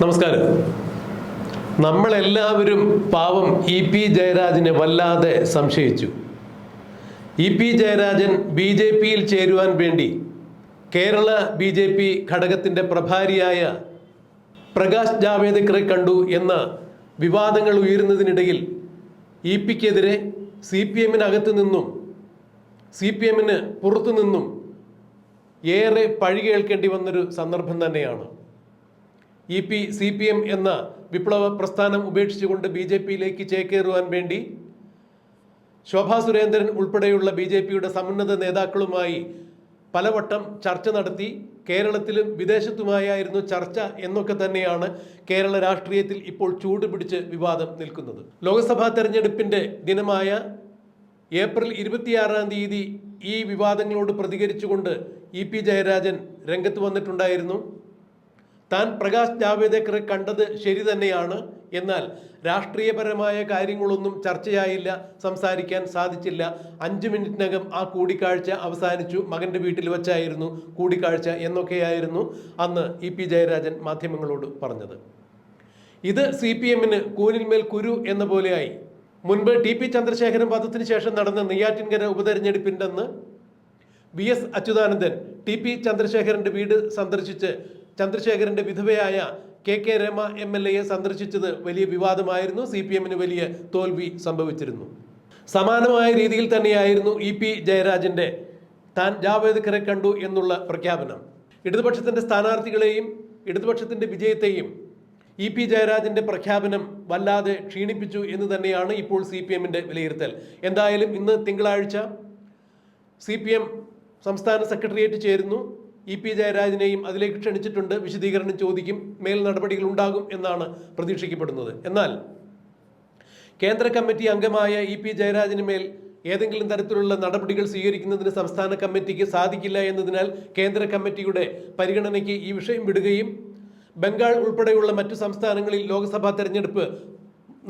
നമസ്കാരം. നമ്മളെല്ലാവരും പാവം ഇ പി ജയരാജനെ വല്ലാതെ സംശയിച്ചു. E P Jayarajan B J പിയിൽ ചേരുവാൻ വേണ്ടി കേരള ബി ജെ പി ഘടകത്തിന്റെ പ്രഭാരിയായ പ്രകാശ് ജാവേദ്കറെ കണ്ടു എന്ന വിവാദങ്ങൾ ഉയരുന്നതിനിടയിൽ ഇ പിക്കെതിരെ സി പി എമ്മിനകത്തു നിന്നും സി പി എമ്മിന് പുറത്തു നിന്നും ഏറെ പഴി കേൾക്കേണ്ടി വന്നൊരു സന്ദർഭം തന്നെയാണ്. E P C P M എന്ന വിപ്ലവ പ്രസ്ഥാനം ഉപേക്ഷിച്ചുകൊണ്ട് ബി ജെ പിയിലേക്ക് ചേക്കേറുവാൻ വേണ്ടി ശോഭാ സുരേന്ദ്രൻ ഉൾപ്പെടെയുള്ള ബി ജെ പിയുടെ സമുന്നത നേതാക്കളുമായി പലവട്ടം ചർച്ച നടത്തി കേരളത്തിലും വിദേശത്തുമായായിരുന്നു ചർച്ച എന്നൊക്കെ തന്നെയാണ് കേരള രാഷ്ട്രീയത്തിൽ ഇപ്പോൾ ചൂടുപിടിച്ച് വിവാദം നിൽക്കുന്നത്. ലോക്സഭാ തെരഞ്ഞെടുപ്പിന്റെ ദിനമായ ഏപ്രിൽ ഇരുപത്തിയാറാം തീയതി ഈ വിവാദങ്ങളോട് പ്രതികരിച്ചുകൊണ്ട് ഇ പി ജയരാജൻ രംഗത്ത് വന്നിട്ടുണ്ടായിരുന്നു. താൻ പ്രകാശ് ജാവേദ്കറെ കണ്ടത് ശരി തന്നെയാണ്. എന്നാൽ രാഷ്ട്രീയപരമായ കാര്യങ്ങളൊന്നും ചർച്ചയായില്ല സംസാരിക്കാൻ സാധിച്ചില്ല. അഞ്ച് മിനിറ്റിനകം ആ കൂടിക്കാഴ്ച അവസാനിച്ചു. മകന്റെ വീട്ടിൽ വെച്ചായിരുന്നു കൂടിക്കാഴ്ച എന്നൊക്കെയായിരുന്നു അന്ന് ഇ പി ജയരാജൻ മാധ്യമങ്ങളോട് പറഞ്ഞത്. ഇത് സി പി എമ്മിന് കൂനിന്മേൽ കുരു എന്ന പോലെയായി. മുൻപ് ടി പി ചന്ദ്രശേഖരൻ വധത്തിന് ശേഷം നടന്ന Neyyattinkara ഉപതെരഞ്ഞെടുപ്പിന്റെ V S Achuthanandan T P ചന്ദ്രശേഖരന്റെ വീട് സന്ദർശിച്ച് ചന്ദ്രശേഖരന്റെ വിധവയായ K K Rema M L എയെ സന്ദർശിച്ചത് വലിയ വിവാദമായിരുന്നു. സി പി എമ്മിന് വലിയ തോൽവി സംഭവിച്ചിരുന്നു. സമാനമായ രീതിയിൽ തന്നെയായിരുന്നു ഇ പി ജയരാജന്റെ താൻ ജാവേദ്കറെ കണ്ടു എന്നുള്ള പ്രഖ്യാപനം. ഇടതുപക്ഷത്തിന്റെ സ്ഥാനാർത്ഥികളെയും ഇടതുപക്ഷത്തിന്റെ വിജയത്തെയും ഇ പി ജയരാജന്റെ പ്രഖ്യാപനം വല്ലാതെ ക്ഷീണിപ്പിച്ചു എന്ന് തന്നെയാണ് ഇപ്പോൾ സി പി എമ്മിന്റെ വിലയിരുത്തൽ. എന്തായാലും ഇന്ന് തിങ്കളാഴ്ച സി പി എം സംസ്ഥാന സെക്രട്ടേറിയറ്റ് ചേരുന്നു. ഇ പി ജയരാജനെയും അതിലേക്ക് ക്ഷണിച്ചിട്ടുണ്ട്. വിശദീകരണം ചോദിക്കും. മേൽ നടപടികൾ ഉണ്ടാകും എന്നാണ് പ്രതീക്ഷിക്കപ്പെടുന്നത്. എന്നാൽ കേന്ദ്ര കമ്മിറ്റി അംഗമായ ഇ പി ജയരാജന് മേൽ ഏതെങ്കിലും തരത്തിലുള്ള നടപടികൾ സ്വീകരിക്കുന്നതിന് സംസ്ഥാന കമ്മിറ്റിക്ക് സാധിക്കില്ല എന്നതിനാൽ കേന്ദ്ര കമ്മിറ്റിയുടെ പരിഗണനയ്ക്ക് ഈ വിഷയം വിടുകയും ബംഗാൾ ഉൾപ്പെടെയുള്ള മറ്റു സംസ്ഥാനങ്ങളിൽ ലോക്സഭാ തെരഞ്ഞെടുപ്പ്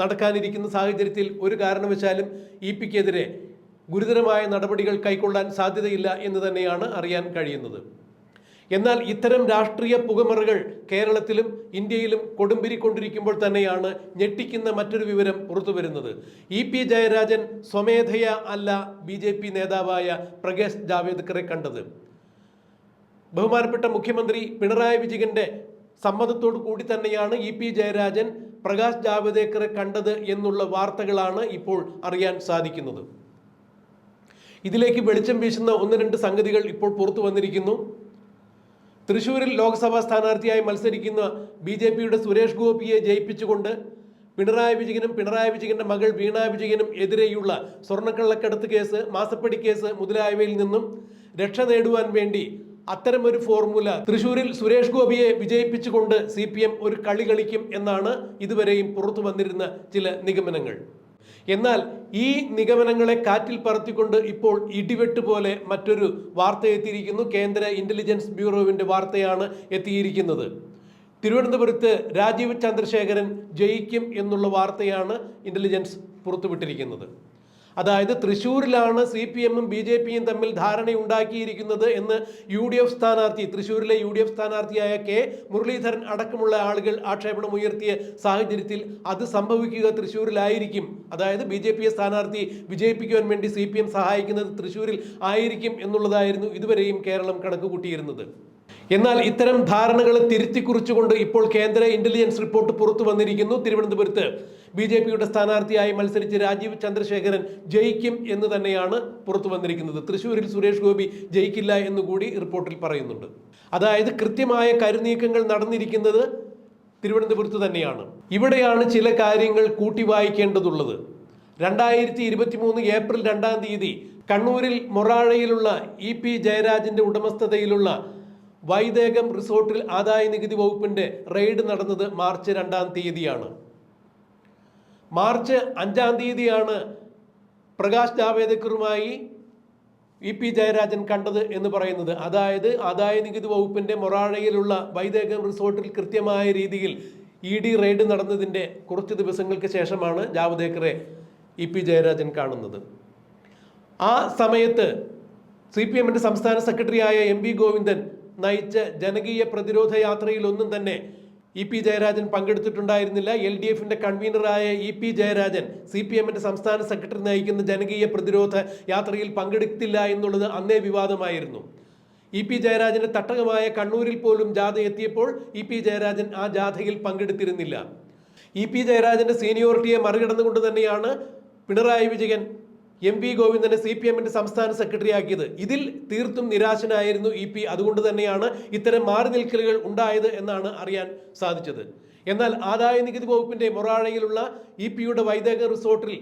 നടക്കാനിരിക്കുന്ന സാഹചര്യത്തിൽ ഒരു കാരണവശാലും ഇ പിക്കെതിരെ ഗുരുതരമായ നടപടികൾ കൈക്കൊള്ളാൻ സാധ്യതയില്ല എന്ന് തന്നെയാണ് അറിയാൻ കഴിയുന്നത്. എന്നാൽ ഇത്തരം രാഷ്ട്രീയ പുകമറകൾ കേരളത്തിലും ഇന്ത്യയിലും കൊടുമ്പിരിക്കൊണ്ടിരിക്കുമ്പോൾ തന്നെയാണ് ഞെട്ടിക്കുന്ന മറ്റൊരു വിവരം പുറത്തുവരുന്നത് ഇ പി ജയരാജൻ സ്വമേധയ അല്ല ബി ജെ പി നേതാവായ പ്രകാശ് ജാവേദ്കറെ കണ്ടത്. ബഹുമാനപ്പെട്ട മുഖ്യമന്ത്രി പിണറായി വിജയന്റെ സമ്മതത്തോടു കൂടി തന്നെയാണ് ഇ പി ജയരാജൻ പ്രകാശ് ജാവദേക്കറെ കണ്ടത് എന്നുള്ള വാർത്തകളാണ് ഇപ്പോൾ അറിയാൻ സാധിക്കുന്നത്. ഇതിലേക്ക് വെളിച്ചം വീശുന്ന ഒന്ന് രണ്ട് സംഗതികൾ ഇപ്പോൾ പുറത്തു വന്നിരിക്കുന്നു. തൃശൂരിൽ ലോക്സഭാ സ്ഥാനാർത്ഥിയായി മത്സരിക്കുന്ന ബി ജെ പിയുടെ സുരേഷ് ഗോപിയെ ജയിപ്പിച്ചുകൊണ്ട് പിണറായി വിജയനും പിണറായി വിജയന്റെ മകൾ വീണ വിജയനും എതിരെയുള്ള സ്വർണക്കള്ളക്കടത്ത് കേസ് മാസപ്പടി കേസ് മുതലായവയിൽ നിന്നും രക്ഷ നേടുവാൻ വേണ്ടി അത്തരമൊരു ഫോർമുല തൃശൂരിൽ സുരേഷ് ഗോപിയെ വിജയിപ്പിച്ചുകൊണ്ട് സി ഒരു കളി കളിക്കും എന്നാണ് ഇതുവരെയും പുറത്തു വന്നിരുന്ന ചില നിഗമനങ്ങൾ. എന്നാൽ ഈ നിഗമനങ്ങളെ കാറ്റിൽ പറത്തിക്കൊണ്ട് ഇപ്പോൾ ഇടിവെട്ട് പോലെ മറ്റൊരു വാർത്ത എത്തിയിരിക്കുന്നു. കേന്ദ്ര ഇന്റലിജൻസ് ബ്യൂറോവിന്റെ വാർത്തയാണ് എത്തിയിരിക്കുന്നത്. തിരുവനന്തപുരത്ത് രാജീവ് ചന്ദ്രശേഖരൻ ജയിക്കും എന്നുള്ള വാർത്തയാണ് ഇന്റലിജൻസ് പുറത്തുവിട്ടിരിക്കുന്നത്. അതായത് തൃശ്ശൂരിലാണ് സി പി എമ്മും ബി ജെ പിയും തമ്മിൽ ധാരണയുണ്ടാക്കിയിരിക്കുന്നത് എന്ന് യു ഡി എഫ് സ്ഥാനാർത്ഥി തൃശ്ശൂരിലെ യു ഡി എഫ് സ്ഥാനാർത്ഥിയായ കെ മുരളീധരൻ അടക്കമുള്ള ആളുകൾ ആക്ഷേപണം ഉയർത്തിയ സാഹചര്യത്തിൽ അത് സംഭവിക്കുക തൃശ്ശൂരിലായിരിക്കും. അതായത് ബി ജെ പിയെ സ്ഥാനാർത്ഥി വിജയിപ്പിക്കുവാൻ വേണ്ടി സി പി എം സഹായിക്കുന്നത് തൃശ്ശൂരിൽ ആയിരിക്കും എന്നുള്ളതായിരുന്നു ഇതുവരെയും കേരളം കണക്ക് കൂട്ടിയിരുന്നത് എന്നാൽ ഇത്തരം ധാരണകൾ തിരുത്തി കുറിച്ചുകൊണ്ട് ഇപ്പോൾ കേന്ദ്ര ഇന്റലിജൻസ് റിപ്പോർട്ട് പുറത്തു വന്നിരിക്കുന്നു. തിരുവനന്തപുരത്ത് ബി ജെ പിയുടെ സ്ഥാനാർത്ഥിയായി മത്സരിച്ച് രാജീവ് ചന്ദ്രശേഖരൻ ജയിക്കും എന്ന് തന്നെയാണ് പുറത്തു വന്നിരിക്കുന്നത്. തൃശ്ശൂരിൽ സുരേഷ് ഗോപി ജയിക്കില്ല എന്നുകൂടി റിപ്പോർട്ടിൽ പറയുന്നുണ്ട്. അതായത് കൃത്യമായ കരുനീക്കങ്ങൾ നടന്നിരിക്കുന്നത് തിരുവനന്തപുരത്ത് തന്നെയാണ്. ഇവിടെയാണ് ചില കാര്യങ്ങൾ കൂട്ടി വായിക്കേണ്ടതുള്ളത്. രണ്ടായിരത്തി ഇരുപത്തി മൂന്ന് ഏപ്രിൽ രണ്ടാം തീയതി കണ്ണൂരിൽ മൊറാഴയിലുള്ള ഇ പി ജയരാജന്റെ ഉടമസ്ഥതയിലുള്ള വൈദേകം റിസോർട്ടിൽ ആദായ നികുതി വകുപ്പിന്റെ റെയ്ഡ് നടന്നത് മാർച്ച് രണ്ടാം തീയതിയാണ്. മാർച്ച് അഞ്ചാം തീയതിയാണ് പ്രകാശ് ജാവേദക്കറുമായി ഇ പി ജയരാജൻ കണ്ടത് എന്ന് പറയുന്നത്. അതായത് ആദായ നികുതി വകുപ്പിന്റെ മൊറാഴയിലുള്ള വൈദേഗം റിസോർട്ടിൽ കൃത്യമായ രീതിയിൽ ഇ ഡി റെയ്ഡ് നടന്നതിന്റെ കുറച്ച് ദിവസങ്ങൾക്ക് ശേഷമാണ് ജാവദേക്കറെ ഇ പി ജയരാജൻ കാണുന്നത്. ആ സമയത്ത് സി പി എമ്മിന്റെ സംസ്ഥാന സെക്രട്ടറിയായ എം വി ഗോവിന്ദൻ നയിച്ച ജനകീയ പ്രതിരോധ യാത്രയിൽ ഒന്നും തന്നെ ഇ പി ജയരാജൻ പങ്കെടുത്തിട്ടുണ്ടായിരുന്നില്ല. എൽ ഡി എഫിന്റെ കൺവീനറായ E P Jayarajan C P എമ്മിന്റെ സംസ്ഥാന സെക്രട്ടറി നയിക്കുന്ന ജനകീയ പ്രതിരോധ യാത്രയിൽ പങ്കെടുത്തില്ല എന്നുള്ളത് അന്നേ വിവാദമായിരുന്നു. ഇ പി ജയരാജന്റെ തട്ടകമായ കണ്ണൂരിൽ പോലും ജാഥ എത്തിയപ്പോൾ ഇ പി ജയരാജൻ ആ ജാഥയിൽ പങ്കെടുത്തിരുന്നില്ല. ഇ പി ജയരാജന്റെ സീനിയോറിറ്റിയെ മറികടന്നുകൊണ്ട് തന്നെയാണ് പിണറായി വിജയൻ എം വി ഗോവിന്ദനെ സി പി എമ്മിന്റെ സംസ്ഥാന സെക്രട്ടറി ആക്കിയത് ഇതിൽ തീർത്തും നിരാശനായിരുന്നു ഇ പി. അതുകൊണ്ട് തന്നെയാണ് ഇത്തരം മാറി നിൽക്കലുകൾ ഉണ്ടായത് എന്നാണ് അറിയാൻ സാധിച്ചത്. എന്നാൽ ആദായ നികുതി വകുപ്പിന്റെ മൊറാഴയിലുള്ള ഇ പിയുടെ വൈദേക റിസോർട്ടിൽ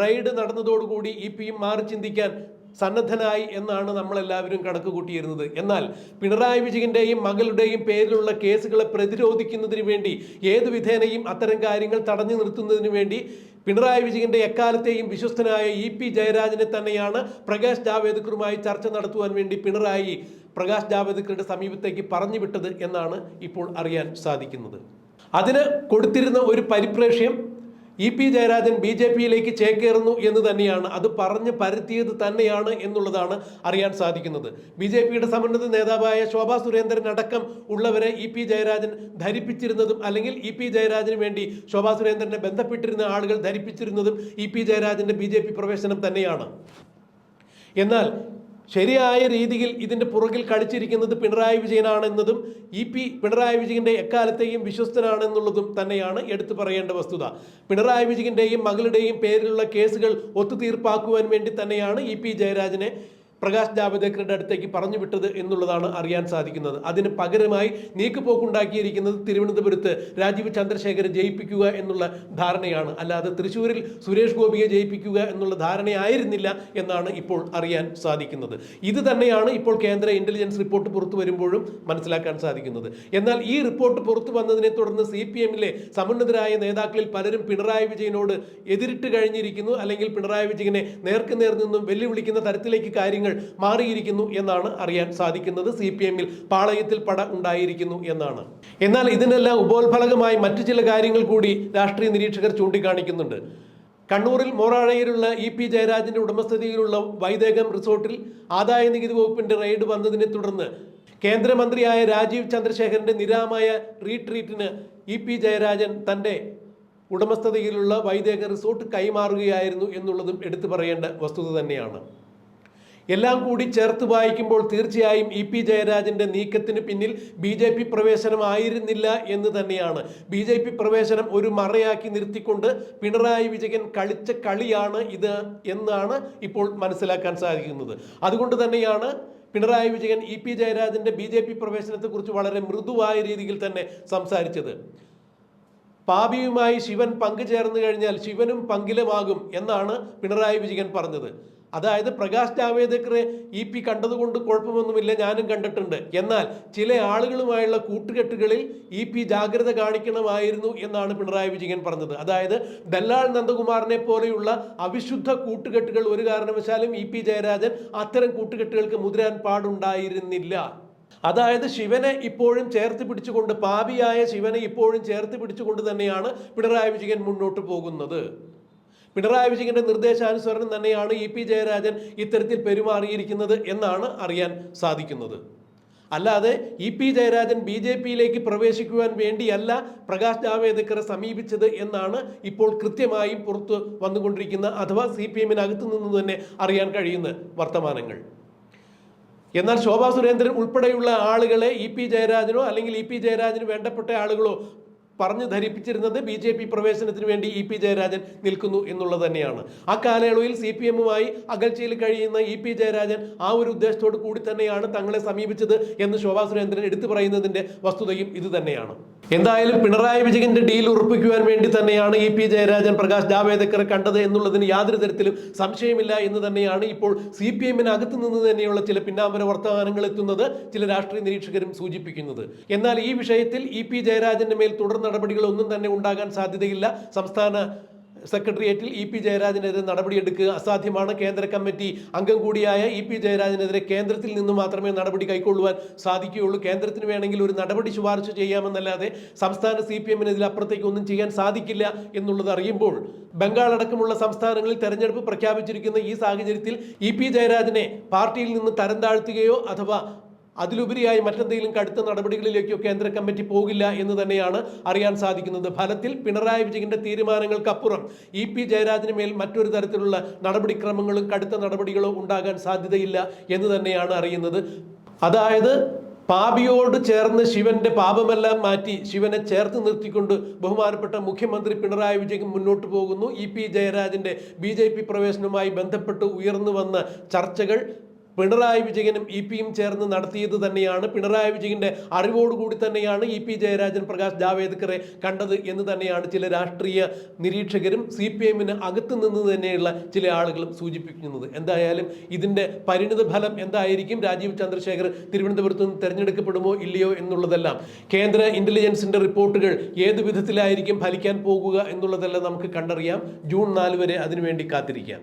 റെയ്ഡ് നടന്നതോടുകൂടി ഇ പിയും മാറി ചിന്തിക്കാൻ സന്നദ്ധനായി എന്നാണ് നമ്മളെല്ലാവരും കണക്ക് കൂട്ടിയിരുന്നത് എന്നാൽ പിണറായി വിജയന്റെയും മകളുടെയും പേരിലുള്ള കേസുകളെ പ്രതിരോധിക്കുന്നതിന് വേണ്ടി ഏതു വിധേനയും അത്തരം കാര്യങ്ങൾ തടഞ്ഞു നിർത്തുന്നതിന് വേണ്ടി പിണറായി വിജയന്റെ എക്കാലത്തെയും വിശ്വസ്തനായ ഇ പി ജയരാജനെ തന്നെയാണ് പ്രകാശ് ജാവേദ്കറുമായി ചർച്ച നടത്തുവാൻ വേണ്ടി പിണറായി പ്രകാശ് ജാവേദ്കറുടെ സമീപത്തേക്ക് പറഞ്ഞു വിട്ടത് എന്നാണ് ഇപ്പോൾ അറിയാൻ സാധിക്കുന്നത്. അതിന് കൊടുത്തിരുന്ന ഒരു പരിപ്രേക്ഷ്യം E P Jayarajan B J പിയിലേക്ക് ചേക്കേറുന്നു എന്ന് തന്നെയാണ്. അത് പറഞ്ഞ് പരത്തിയത് തന്നെയാണ് എന്നുള്ളതാണ് അറിയാൻ സാധിക്കുന്നത്. ബി ജെ പിയുടെ സമന്നത നേതാവായ ശോഭാ സുരേന്ദ്രൻ അടക്കം ഉള്ളവരെ ഇ പി ജയരാജൻ ധരിപ്പിച്ചിരുന്നതും അല്ലെങ്കിൽ ഇ പി ജയരാജന് വേണ്ടി ശോഭാ സുരേന്ദ്രനെ ബന്ധപ്പെട്ടിരുന്ന ആളുകൾ ധരിപ്പിച്ചിരുന്നതും ഇ പി ജയരാജന്റെ ബി പ്രവേശനം തന്നെയാണ്. എന്നാൽ ശരിയായ രീതിയിൽ ഇതിന്റെ പുറകിൽ കളിച്ചിരിക്കുന്നത് പിണറായി വിജയനാണെന്നതും ഇ പി പിണറായി വിജയന്റെ എക്കാലത്തെയും വിശ്വസ്തനാണെന്നുള്ളതും തന്നെയാണ് എടുത്തു പറയേണ്ട വസ്തുത. പിണറായി വിജയന്റെയും മകളുടെയും പേരിലുള്ള കേസുകൾ ഒത്തുതീർപ്പാക്കുവാൻ വേണ്ടി തന്നെയാണ് ഇ പി ജയരാജനെ പ്രകാശ് ജാവദേക്കറുടെ അടുത്തേക്ക് പറഞ്ഞു വിട്ടത് എന്നുള്ളതാണ് അറിയാൻ സാധിക്കുന്നത്. അതിന് പകരമായി നീക്കുപോക്കുണ്ടാക്കിയിരിക്കുന്നത് തിരുവനന്തപുരത്ത് രാജീവ് ചന്ദ്രശേഖരെ ജയിപ്പിക്കുക എന്നുള്ള ധാരണയാണ്. അല്ലാതെ തൃശ്ശൂരിൽ സുരേഷ് ഗോപിയെ ജയിപ്പിക്കുക എന്നുള്ള ധാരണയായിരുന്നില്ല എന്നാണ് ഇപ്പോൾ അറിയാൻ സാധിക്കുന്നത്. ഇത് തന്നെയാണ് ഇപ്പോൾ കേന്ദ്ര ഇന്റലിജൻസ് റിപ്പോർട്ട് പുറത്തു വരുമ്പോഴും മനസ്സിലാക്കാൻ സാധിക്കുന്നത്. എന്നാൽ ഈ റിപ്പോർട്ട് പുറത്തു വന്നതിനെ തുടർന്ന് സി പി എമ്മിലെ സമുന്നതരായ നേതാക്കളിൽ പലരും പിണറായി വിജയനോട് എതിരിട്ട് കഴിഞ്ഞിരിക്കുന്നു. അല്ലെങ്കിൽ പിണറായി വിജയനെ നേർക്കുനേർ നിന്നും വെല്ലുവിളിക്കുന്ന തരത്തിലേക്ക് കാര്യങ്ങൾ മാറിയിരിക്കുന്നു എന്നാണ് അറിയാൻ സാധിക്കുന്നത്. സി പി എമ്മിൽ പാളയത്തിൽ പട ഉണ്ടായിരിക്കുന്നു എന്നാണ്. എന്നാൽ ഇതിനെല്ലാം ഉപോത്ഫലകമായി മറ്റു ചില കാര്യങ്ങൾ കൂടി രാഷ്ട്രീയ നിരീക്ഷകർ ചൂണ്ടിക്കാണിക്കുന്നുണ്ട്. കണ്ണൂരിൽ മോറാഴയിലുള്ള ഇ പി ജയരാജന്റെ ഉടമസ്ഥതയിലുള്ള വൈദേകം റിസോർട്ടിൽ ആദായ നികുതി വകുപ്പിന്റെ റെയ്ഡ് വന്നതിനെ തുടർന്ന് കേന്ദ്രമന്ത്രിയായ രാജീവ് ചന്ദ്രശേഖരന്റെ നിരാമായ റീട്രീറ്റിന് ഇ പി ജയരാജൻ തന്റെ ഉടമസ്ഥതയിലുള്ള വൈദേക റിസോർട്ട് കൈമാറുകയായിരുന്നു എന്നുള്ളതും എടുത്തു പറയേണ്ട വസ്തുത തന്നെയാണ്. എല്ലാം കൂടി ചേർത്ത് വായിക്കുമ്പോൾ തീർച്ചയായും ഇ പി ജയരാജന്റെ നീക്കത്തിന് പിന്നിൽ ബി ജെ പി പ്രവേശനമായിരുന്നില്ല എന്ന് തന്നെയാണ്. ബി ജെ പി പ്രവേശനം ഒരു മറയാക്കി നിർത്തിക്കൊണ്ട് പിണറായി വിജയൻ കളിച്ച കളിയാണ് ഇത് എന്നാണ് ഇപ്പോൾ മനസ്സിലാക്കാൻ സാധിക്കുന്നത്. അതുകൊണ്ട് തന്നെയാണ് പിണറായി വിജയൻ ഇ പി ജയരാജന്റെ ബി ജെ പി പ്രവേശനത്തെക്കുറിച്ച് വളരെ മൃദുവായ രീതിയിൽ തന്നെ സംസാരിച്ചത്. പാപിയുമായി ശിവൻ പങ്കുചേർന്ന് കഴിഞ്ഞാൽ ശിവനും പങ്കിലമാകും എന്നാണ് പിണറായി വിജയൻ പറഞ്ഞത്. അതായത് പ്രകാശ് ജാവേദ്കറെ ഇ പി കണ്ടതുകൊണ്ട് കുഴപ്പമൊന്നുമില്ല ഞാനും കണ്ടിട്ടുണ്ട്. എന്നാൽ ചില ആളുകളുമായുള്ള കൂട്ടുകെട്ടുകളിൽ ഇ പി ജാഗ്രത കാണിക്കണമായിരുന്നു എന്നാണ് പിണറായി വിജയൻ പറഞ്ഞത്. അതായത് ദല്ലാൾ നന്ദകുമാറിനെ പോലെയുള്ള അവിശുദ്ധ കൂട്ടുകെട്ടുകൾ ഒരു കാരണവശാലും ഇ പി ജയരാജൻ അത്തരം കൂട്ടുകെട്ടുകൾക്ക് മുതിരാൻ പാടുണ്ടായിരുന്നില്ല. അതായത് ശിവനെ ഇപ്പോഴും ചേർത്ത് പിടിച്ചുകൊണ്ട് പാപിയായ ശിവനെ ഇപ്പോഴും ചേർത്ത് പിടിച്ചുകൊണ്ട് തന്നെയാണ് പിണറായി വിജയൻ മുന്നോട്ട് പോകുന്നത്. പിണറായി വിജയന്റെ നിർദ്ദേശാനുസരണം തന്നെയാണ് ഇ പി ജയരാജൻ ഇത്തരത്തിൽ പെരുമാറിയിരിക്കുന്നത് എന്നാണ് അറിയാൻ സാധിക്കുന്നത്. അല്ലാതെ E P Jayarajan B J പിയിലേക്ക് പ്രവേശിക്കുവാൻ വേണ്ടിയല്ല പ്രകാശ് ജാവേദ്കറെ സമീപിച്ചത് എന്നാണ് ഇപ്പോൾ കൃത്യമായും പുറത്തു വന്നുകൊണ്ടിരിക്കുന്ന അഥവാ സി പി എമ്മിനകത്തു നിന്ന് തന്നെ അറിയാൻ കഴിയുന്ന വർത്തമാനങ്ങൾ. എന്നാൽ ശോഭാ സുരേന്ദ്രൻ ഉൾപ്പെടെയുള്ള ആളുകളെ ഇ പി ജയരാജനോ അല്ലെങ്കിൽ ഇ പി ജയരാജന് വേണ്ടപ്പെട്ട ആളുകളോ പറഞ്ഞു ധരിപ്പിച്ചിരുന്നത് ബി ജെ പി പ്രവേശനത്തിന് വേണ്ടി ഇ പി ജയരാജൻ നിൽക്കുന്നു എന്നുള്ളത് തന്നെയാണ്. ആ കാലയളവിൽ സി പി എമ്മുമായി അകൽച്ചയിൽ കഴിയുന്ന ഇ പി ജയരാജൻ ആ ഒരു ഉദ്ദേശത്തോട് കൂടി തന്നെയാണ് തങ്ങളെ സമീപിച്ചത് എന്ന് ശോഭാ സുരേന്ദ്രൻ എടുത്തു പറയുന്നതിന്റെ വസ്തുതയും ഇത് തന്നെയാണ്. എന്തായാലും പിണറായി വിജയന്റെ ഡീൽ ഉറപ്പിക്കുവാൻ വേണ്ടി തന്നെയാണ് ഇ പി ജയരാജൻ പ്രകാശ് ജാവേദ്കറെ കണ്ടത് എന്നുള്ളതിന് യാതൊരു തരത്തിലും സംശയമില്ല എന്ന് തന്നെയാണ് ഇപ്പോൾ സി പി എമ്മിനകത്ത് നിന്ന് തന്നെയുള്ള ചില പിന്നാമ്പര വർത്തമാനങ്ങൾ എത്തുന്നത് ചില രാഷ്ട്രീയ നിരീക്ഷകരും സൂചിപ്പിക്കുന്നത്. എന്നാൽ ഈ വിഷയത്തിൽ ഇ പി ജയരാജന്റെ മേൽ തുടർ നടപടികളൊന്നും തന്നെ ഉണ്ടാകാൻ സാധ്യതയില്ല. സംസ്ഥാന സെക്രട്ടേറിയറ്റിൽ ഇ പി ജയരാജനെതിരെ നടപടിയെടുക്കുക അസാധ്യമാണ്. കേന്ദ്ര കമ്മിറ്റി അംഗം കൂടിയായ ഇ പി ജയരാജനെതിരെ കേന്ദ്രത്തിൽ നിന്ന് മാത്രമേ നടപടി കൈക്കൊള്ളുവാൻ സാധിക്കുകയുള്ളൂ. കേന്ദ്രത്തിന് വേണമെങ്കിൽ ഒരു നടപടി ശുപാർശ ചെയ്യാമെന്നല്ലാതെ സംസ്ഥാന സി പി എമ്മിന് ഇതിലപ്പുറത്തേക്ക് ഒന്നും ചെയ്യാൻ സാധിക്കില്ല എന്നുള്ളത് അറിയുമ്പോൾ ബംഗാൾ അടക്കമുള്ള സംസ്ഥാനങ്ങളിൽ തെരഞ്ഞെടുപ്പ് പ്രഖ്യാപിച്ചിരിക്കുന്ന ഈ സാഹചര്യത്തിൽ ഇ പി ജയരാജനെ പാർട്ടിയിൽ നിന്ന് തരം താഴ്ത്തുകയോ അഥവാ അതിലുപരിയായി മറ്റെന്തെങ്കിലും കടുത്ത നടപടികളിലേക്കോ കേന്ദ്ര കമ്മിറ്റി പോകില്ല എന്ന് തന്നെയാണ് അറിയാൻ സാധിക്കുന്നത്. ഫലത്തിൽ പിണറായി വിജയന്റെ തീരുമാനങ്ങൾക്കപ്പുറം ഇ പി ജയരാജന് മേൽ മറ്റൊരു തരത്തിലുള്ള നടപടിക്രമങ്ങളും കടുത്ത നടപടികളോ ഉണ്ടാകാൻ സാധ്യതയില്ല എന്ന് തന്നെയാണ് അറിയുന്നത്. അതായത് പാപിയോട് ചേർന്ന് ശിവന്റെ പാപമെല്ലാം മാറ്റി ശിവനെ ചേർത്ത് നിർത്തിക്കൊണ്ട് ബഹുമാനപ്പെട്ട മുഖ്യമന്ത്രി പിണറായി വിജയൻ മുന്നോട്ട് പോകുന്നു. ഇ പി ജയരാജന്റെ ബി പ്രവേശനവുമായി ബന്ധപ്പെട്ട് ഉയർന്നു വന്ന ചർച്ചകൾ പിണറായി വിജയനും ഇ പിയും ചേർന്ന് നടത്തിയത് തന്നെയാണ്. പിണറായി വിജയന്റെ അറിവോടുകൂടി തന്നെയാണ് ഇ പി ജയരാജൻ പ്രകാശ് ജാവേദ്കറെ കണ്ടത് എന്ന് തന്നെയാണ് ചില രാഷ്ട്രീയ നിരീക്ഷകരും സി പി എമ്മിന് അകത്ത് നിന്ന് തന്നെയുള്ള ചില ആളുകളും സൂചിപ്പിക്കുന്നത്. എന്തായാലും ഇതിന്റെ പരിണിത ഫലം എന്തായിരിക്കും? രാജീവ് ചന്ദ്രശേഖർ തിരുവനന്തപുരത്ത് നിന്ന് തെരഞ്ഞെടുക്കപ്പെടുമോ ഇല്ലയോ എന്നുള്ളതെല്ലാം കേന്ദ്ര ഇന്റലിജൻസിന്റെ റിപ്പോർട്ടുകൾ ഏത് വിധത്തിലായിരിക്കും ഫലിക്കാൻ പോകുക എന്നുള്ളതെല്ലാം നമുക്ക് കണ്ടറിയാം. ജൂൺ നാല് വരെ അതിനുവേണ്ടി കാത്തിരിക്കാം.